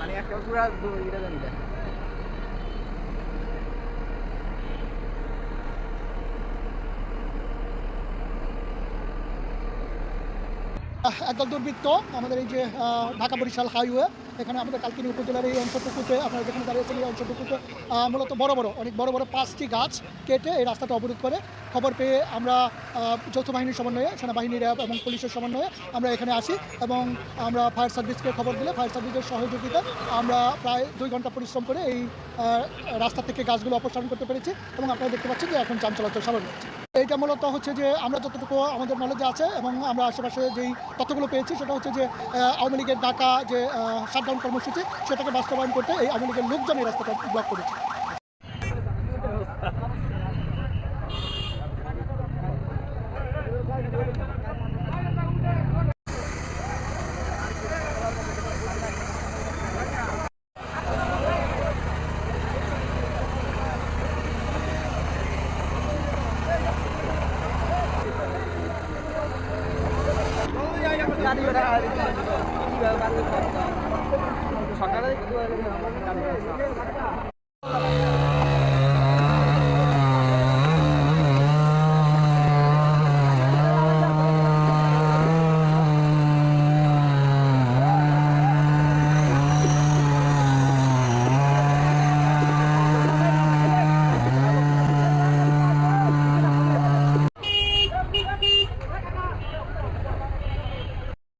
মানে একটা পুরা এটা জানি একদল দুর্বৃত্ত আমাদের এই যে ঢাকা বরিশাল হাইওয়ে এখানে আমাদের কালকিনি উপজেলার এই অঞ্চলটুকুতে আপনারা যেখানে দাঁড়িয়েছেন এই আহ, মূলত বড় বড় অনেক বড় বড় পাঁচটি গাছ কেটে এই রাস্তাটা অবরোধ করে। খবর পেয়ে আমরা যৌথ বাহিনীর সমন্বয়ে সেনাবাহিনী র্যাব এবং পুলিশের সমন্বয়ে আমরা এখানে আসি এবং আমরা ফায়ার সার্ভিসকে খবর দিলে ফায়ার সার্ভিসের সহযোগিতা আমরা প্রায় দুই ঘণ্টা পরিশ্রম করে এই রাস্তা থেকে গাছগুলো অপসারণ করতে পেরেছি এবং আপনারা দেখতে পাচ্ছেন যে এখন যান চলাচল স্বাভাবিক হচ্ছে এইটা মূলত হচ্ছে যে আমরা যতটুকু আমাদের নলেজে আছে এবং আমরা আশেপাশে যেই তথ্যগুলো পেয়েছি সেটা হচ্ছে যে আওয়ামী লীগের ডাকা যে শাটডাউন কর্মসূচি, সেটাকে বাস্তবায়ন করতে এই আওয়ামী লীগের লোকজন এই রাস্তাটা ব্লক করেছে গাড়ি ওরা কীভাবে বাতিল করে? সকালে